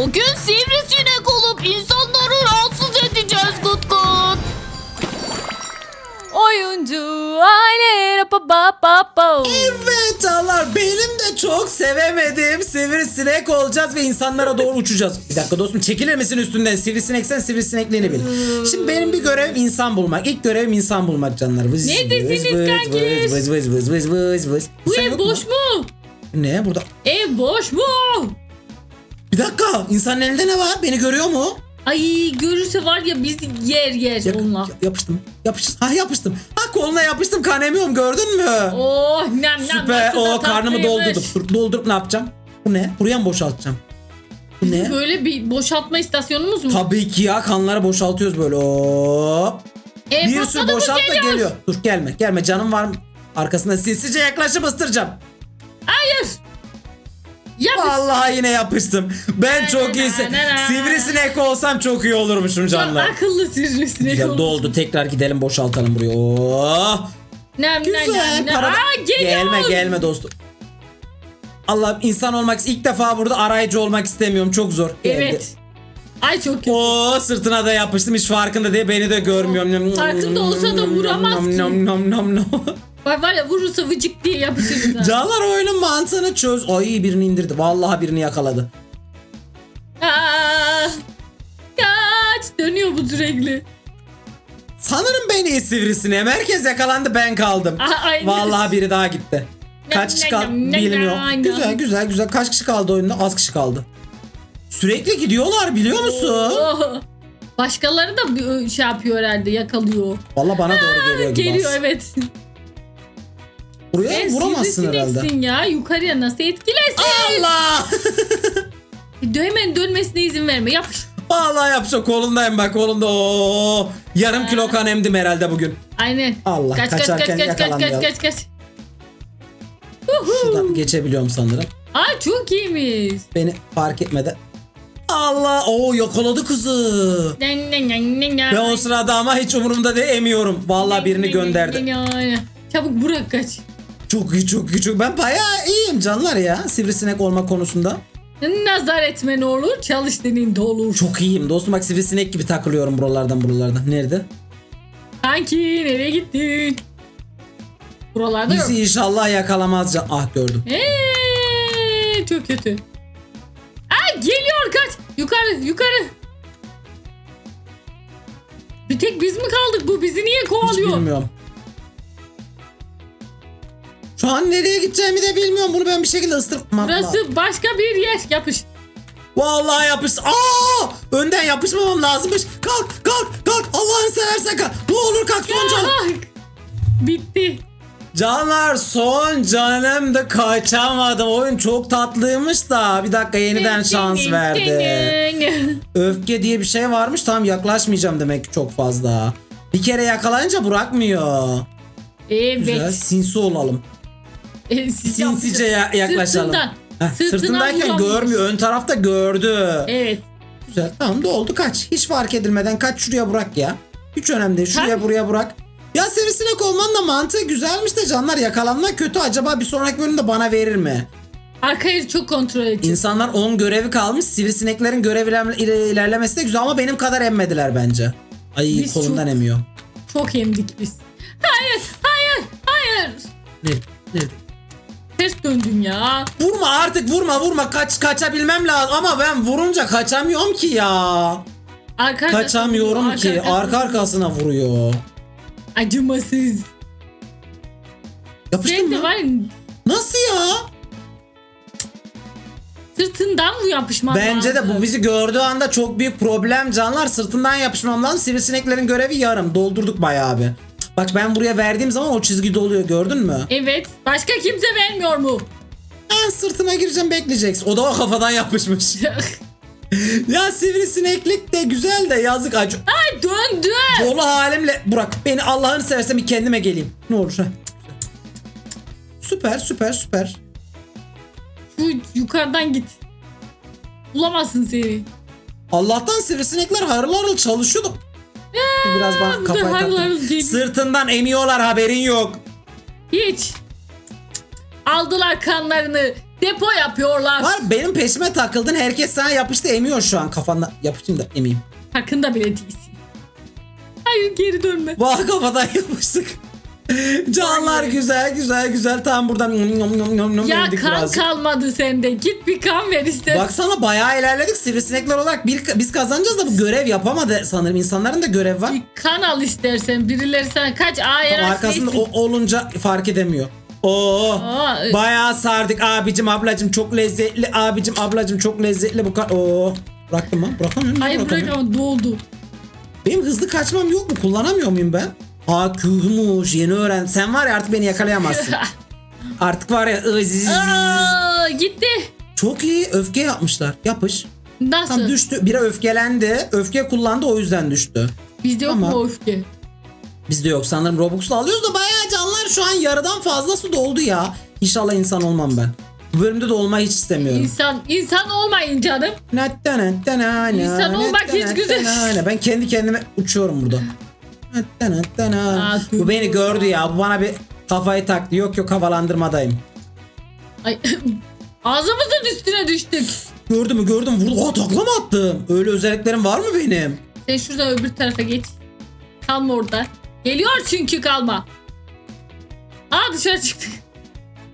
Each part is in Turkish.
Bugün sivrisinek olup insanları rahatsız edeceğiz Gut Gut. Oyuncu aile pa pa pa pa. Evet canlar benim de çok sevemediğim sivrisinek olacağız ve insanlara doğru uçacağız. Bir dakika dostum çekilir misin üstünden sivrisineksen sivrisinekliğini bil. Şimdi benim bir görevim insan bulmak. İlk görevim insan bulmak canlar. Vız, Neredesiniz vız, vız, kankiler? Vız vız vız vız vız vız. Bu Sen ev yok boş mu? mu? Ne burada? Ev boş mu? Bir dakika insanın elinde ne var? Beni görüyor mu? Ay görürse var ya bizi yer yer Ya- onunla. ya- yapıştım. Yapıştım. Ha yapıştım. Ha koluna yapıştım kan emiyorum gördün mü? Oh nem nem. Süper. nasıl da O karnımı tatlıymış. doldurdum. Dur, doldurup ne yapacağım? Bu ne? Buraya mı boşaltacağım? Bu ne? Böyle bir boşaltma istasyonumuz mu? Tabii ki ya kanları boşaltıyoruz böyle. Hop. E, bir sürü patladı mı boşalt da geliyor? Dur gelme gelme canım var mı? Arkasına sinsice yaklaşıp ıstıracağım. Hayır. Yapış. Vallahi yine yapıştım. Ben çok na. Sivrisinek olsam çok iyi olurmuşum canlar. akıllı sivrisinek Güzel olmuş. doldu. Tekrar gidelim boşaltalım buraya. Oh. Nem Güzel. nem nem. Para... Aa. Gelme gelme dostum. Allah'ım insan olmak ilk defa burada arayıcı olmak istemiyorum. Çok zor. Geldi. Evet. Ay çok kötü. Oo sırtına da yapıştım hiç farkında değil beni de görmüyorum. Farkında olsa da vuramaz Nom ki. nom nom nom nom. Var, var ya vurursa vıcık diye yapışır. Canlar oyunun mantığını çöz. Ay birini indirdi. Vallahi birini yakaladı. Aa, kaç dönüyor bu sürekli. Sanırım ben iyi sivrisineğim. Herkes yakalandı ben kaldım. Aa, aynen. Vallahi biri daha gitti. Kaç kişi kaldı nem, Güzel güzel güzel. Kaç kişi kaldı oyunda? Az kişi kaldı. Sürekli gidiyorlar biliyor musun? Oh. Başkaları da şey yapıyor herhalde yakalıyor. Vallahi bana doğru geliyor gibi. Geliyor evet. Buraya Sen vuramazsın herhalde. ya yukarıya nasıl etkilesin? Allah! Hemen dönmesine izin verme yapış. Vallahi yapacak kolundayım bak kolunda. Oo, yarım kilo kan emdim herhalde bugün. Aynen. Allah, kaç, kaç, kaç, kaçarken kaç, kaç, kaç, yakalanmayalım. kaç, kaç. Şuradan geçebiliyorum sanırım. Aa çok iyiymiş. Beni fark etmedi. Allah! Oo yakaladı kızı. Ben o sırada ama hiç umurumda değil emiyorum. Vallahi birini gönderdi. Çabuk bırak kaç. Çok iyi çok iyi çok. Ben bayağı iyiyim canlar ya sivrisinek olma konusunda. Nazar etme ne olur çalış deneyinde olur. Çok iyiyim dostum bak sivrisinek gibi takılıyorum buralardan buralardan. Nerede? Kanki nereye gittin? Buralarda yok. Bizi inşallah yakalamaz. can- Ah gördüm. Eee, çok kötü. Aa geliyor kaç. Yukarı yukarı. Bir tek biz mi kaldık bu bizi niye Hiç kovalıyor? bilmiyorum. Şu an nereye gideceğimi de bilmiyorum. Bunu ben bir şekilde ısırmam. Burası başka bir yer yapış. Vallahi yapış. Aa! Önden yapışmamam lazımmış. Kalk kalk kalk. Allah'ını seversen kalk. Ne olur kalk son canım. Bitti. Canlar son canım da kaçamadım. Oyun çok tatlıymış da. Bir dakika yeniden şans verdi. Öfke diye bir şey varmış. Tamam yaklaşmayacağım demek ki çok fazla. Bir kere yakalayınca bırakmıyor. Güzel. Evet. Sinsi olalım. E, siz Sinsice ya- yaklaşalım. Sırtından. Heh, Sırtına sırtındayken vuramıyoruz. görmüyor. Ön tarafta gördü. Evet. Güzel. Tamam doldu kaç. Hiç fark edilmeden kaç şuraya bırak ya. Hiç önemli değil. Şuraya Tabii. buraya bırak. Ya sivrisinek olmanın da mantığı güzelmiş de canlar yakalanmak kötü. Acaba bir sonraki bölümde bana verir mi? Arkayı çok kontrol edeceğiz. İnsanlar 10 görevi kalmış. Sivrisineklerin görev iler- iler- ilerlemesi de güzel ama benim kadar emmediler bence. Ay Biz kolundan çok- emiyor. Çok emdik biz. Hayır, hayır, hayır. Nerede? Nerede? Ters döndün ya. Vurma artık vurma vurma kaç kaçabilmem lazım ama ben vurunca kaçamıyorum ki ya. Arka arkasına Kaçamıyorum vuruyor, ki arkasına arka arkasına vuruyor. Acımasız. Yapıştın mı? var ya, Nasıl ya? sırtından mı yapışman Bence de lazım? bu bizi gördüğü anda çok büyük problem canlar. Sırtından yapışmam lazım. Sivrisineklerin görevi yarım. Doldurduk bayağı bir. Bak ben buraya verdiğim zaman o çizgi doluyor gördün mü? Evet. Başka kimse vermiyor mu? Ben sırtına gireceğim bekleyeceksin. O da o kafadan yapışmış. ya sivrisineklik de güzel de yazık acı. Ay döndü. Dolu halimle Burak beni Allah'ını seversen bir kendime geleyim. Ne olur. heh. Süper süper süper. Şu yukarıdan git. Bulamazsın seni. Allah'tan sivrisinekler harıl harıl çalışıyordu. Biraz bana kafayı harıl harıl taktı. geliyor. Sırtından emiyorlar haberin yok. Hiç. Aldılar kanlarını. Depo yapıyorlar. Var benim peşime takıldın. Herkes sana yapıştı emiyor şu an kafanda. Yapışayım da emeyim. Farkında bile değilsin. Hayır geri dönme. Vah kafadan yapıştık. Canlar güzel güzel güzel. Tam buradan nom nom nom nom Ya yedik kan birazcık. kalmadı sende. Git bir kan ver istersen. Baksana bayağı ilerledik sivrisinekler olarak. Bir, biz kazanacağız da bu görev yapamadı sanırım. İnsanların da görev var. Bir kan al istersen. Birileri sana kaç ayır Ama arkasında o, olunca fark edemiyor. Oo. Aa, e- Bayağı sardık abicim ablacım çok lezzetli abicim ablacım çok lezzetli bu kadar. Oo. Bıraktım mı? Bırakamıyorum. Hayır bırakamıyorum. doldu. Benim hızlı kaçmam yok mu? Kullanamıyor muyum ben? Aa Q'muş yeni öğren. Sen var ya artık beni yakalayamazsın. artık var ya. Aa, gitti. Çok iyi öfke yapmışlar. Yapış. Nasıl? Tam düştü. Biri öfkelendi. Öfke kullandı o yüzden düştü. Bizde yok Tamam. mu öfke? Bizde yok sanırım Robux'la alıyoruz da bayağı canlar şu an yarıdan fazlası doldu ya. İnşallah insan olmam ben. Bu bölümde de olmayı hiç istemiyorum. İnsan, insan olmayın canım. İnsan olmak hiç güzel. Ben kendi kendime uçuyorum burada. Bu beni gördü ya. Bu bana bir kafayı taktı. Yok yok havalandırmadayım. Ay, ağzımızın üstüne düştük. Gördü mü gördüm vurdu. Aa takla mı attım? Öyle özelliklerim var mı benim? Sen şuradan öbür tarafa geç. Kalma orada. Geliyor çünkü kalma. Aa dışarı çıktık.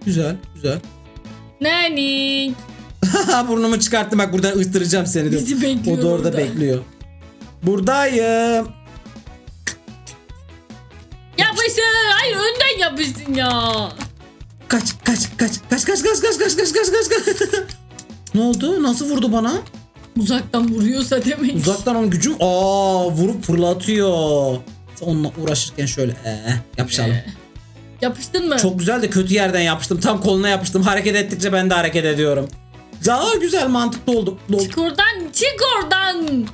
Güzel güzel. Nani? Burnumu çıkarttım bak buradan ıstıracağım seni. Bizi bekliyor O da orada orada. bekliyor. Buradayım. Yapıştın. Hayır önden yapıştın ya. Kaç kaç kaç kaç kaç kaç kaç kaç kaç kaç kaç kaç. ne oldu? Nasıl vurdu bana? Uzaktan vuruyorsa demek. Uzaktan onun gücüm aa vurup fırlatıyor. Onunla uğraşırken şöyle ee, yapışalım. Yapıştın mı? Çok güzel de kötü yerden yapıştım. Tam koluna yapıştım. Hareket ettikçe ben de hareket ediyorum. Canlar güzel mantıklı oldu. Çık oradan çık oradan.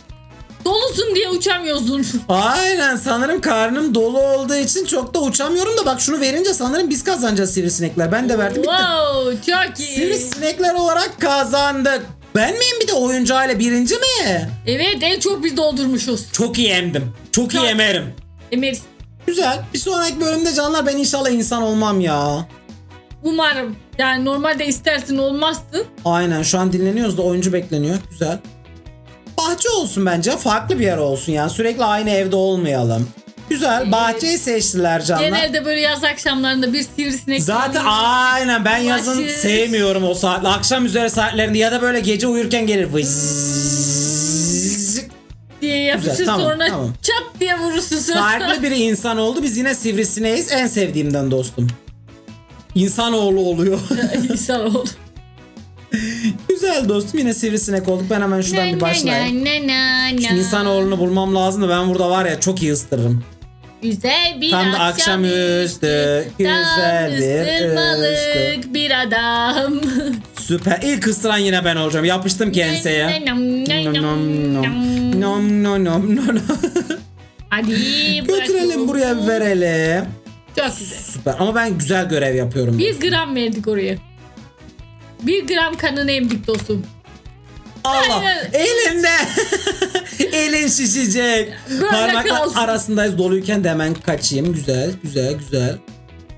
Dolusun diye uçamıyorsun. Aynen sanırım karnım dolu olduğu için çok da uçamıyorum da bak şunu verince sanırım biz kazanacağız sivrisinekler. Ben de verdim bitti. wow çok iyi. Sivrisinekler olarak kazandık. Ben miyim bir de oyuncu aile birinci mi? Evet en çok biz doldurmuşuz. Çok iyi emdim. Çok iyi Çok- emerim. Emir Güzel. Bir sonraki bölümde canlar ben inşallah insan olmam ya. umarım. Yani normalde istersin olmazsın. Aynen şu an dinleniyoruz da oyuncu bekleniyor. Güzel. Bahçe olsun bence. Farklı bir yer olsun yani. Sürekli aynı evde olmayalım. Güzel. Bahçeyi seçtiler canlar. Genelde böyle yaz akşamlarında bir sivrisinek Zaten geliyor. aynen ben yazın sevmiyorum o saat. Akşam üzeri saatlerinde ya da böyle gece uyurken gelir. Vızz. diye yapışır Güzel, tamam, sonra tamam. çat diye vurursun. Farklı bir insan oldu. Biz yine sivrisineyiz. En sevdiğimden dostum. İnsanoğlu oluyor. İnsan ol. Güzel dostum. Yine sivrisinek olduk. Ben hemen şuradan bir başlayayım. Şu insanoğlunu bulmam lazım da ben burada var ya çok iyi ıstırırım. Güzel bir Tam da akşamüstü, güzel Tam bir ısırmalık bir adam. Süper. İlk ısıran yine ben olacağım. Yapıştım kendiseye. Nom nom nom. Nom nom nom nom. Hadi Götürelim buraya verelim. Çok güzel. Süper. Ama ben güzel görev yapıyorum. Bir gram verdik oraya. Bir gram kanını emdik dostum. Allah. Aynen. Elinde. Elin şişecek. Böyle Parmaklar kalsın. arasındayız doluyken de hemen kaçayım. Güzel güzel güzel.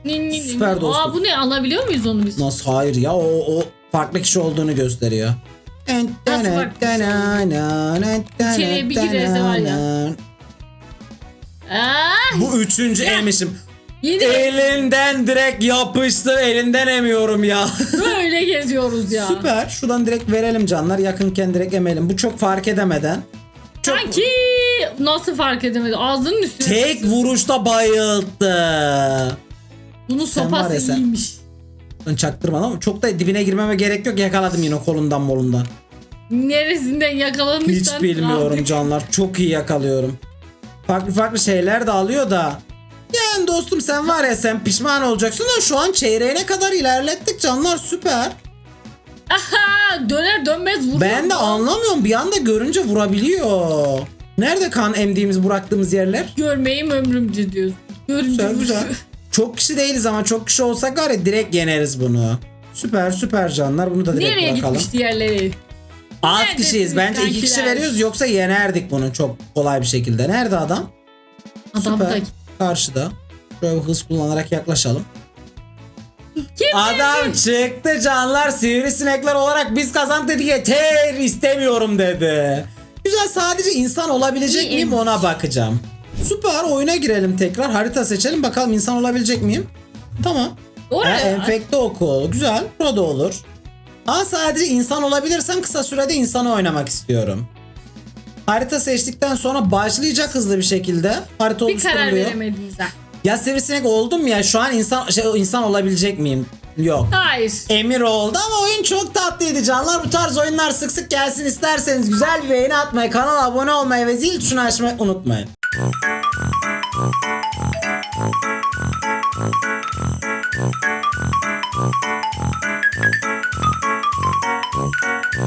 Nin, nin, nin. Süper dostum. Aa bu ne alabiliyor muyuz onu biz? Nasıl hayır ya o, o farklı kişi olduğunu gösteriyor. Nasıl farklı İçeriye bir girerse var ya. Bu üçüncü emişim. Yine Elinden direkt yapıştı. Elinden emiyorum ya. böyle geziyoruz ya. Süper. Şuradan direkt verelim canlar. Yakınken direkt emelim. Bu çok fark edemeden. Çok Sanki nasıl fark edemedi? Ağzının üstüne. tek vuruşta bayılttı. Bunun Sen var ya sopası sen. iyiymiş. Ben çaktırmadım ama çok da dibine girmeme gerek yok. Yakaladım yine kolundan molundan. Neresinden yakalamışsan. Hiç bilmiyorum aldık. canlar. Çok iyi yakalıyorum. Farklı farklı şeyler de alıyor da. Yani dostum sen var ya sen pişman olacaksın da şu an çeyreğine kadar ilerlettik canlar süper. Aha, döner dönmez vuruyor. Ben de anlamıyorum bir anda görünce vurabiliyor. Nerede kan emdiğimiz bıraktığımız yerler? Görmeyim ömrümce diyorsun. Görünce Güzel. Çok kişi değiliz ama çok kişi olsak var ya direkt yeneriz bunu. Süper süper canlar bunu da direkt Nereye bırakalım. gitmiş diğerleri? Az Neredesiniz kişiyiz bence iki kişi veriyoruz yoksa yenerdik bunu çok kolay bir şekilde. Nerede adam? Adam Süper. da Karşıda. Şöyle hız kullanarak yaklaşalım. Kim Adam çıktı canlar sivrisinekler olarak biz kazandık dedi yeter istemiyorum dedi. Güzel sadece insan olabilecek İyi, miyim iyi. ona bakacağım. Süper oyuna girelim tekrar harita seçelim bakalım insan olabilecek miyim? Tamam. Ha, Oraya. enfekte oku güzel burada olur. Ama sadece insan olabilirsem kısa sürede insanı oynamak istiyorum. Harita seçtikten sonra başlayacak hızlı bir şekilde. Harita bir karar oluşturuluyor. veremediniz ha. Ya sivrisinek oldum ya şu an insan şey, insan olabilecek miyim? Yok. Hayır. Emir oldu ama oyun çok tatlıydı canlar. Bu tarz oyunlar sık sık gelsin isterseniz güzel bir beğeni atmayı, kanala abone olmayı ve zil tuşunu açmayı unutmayın.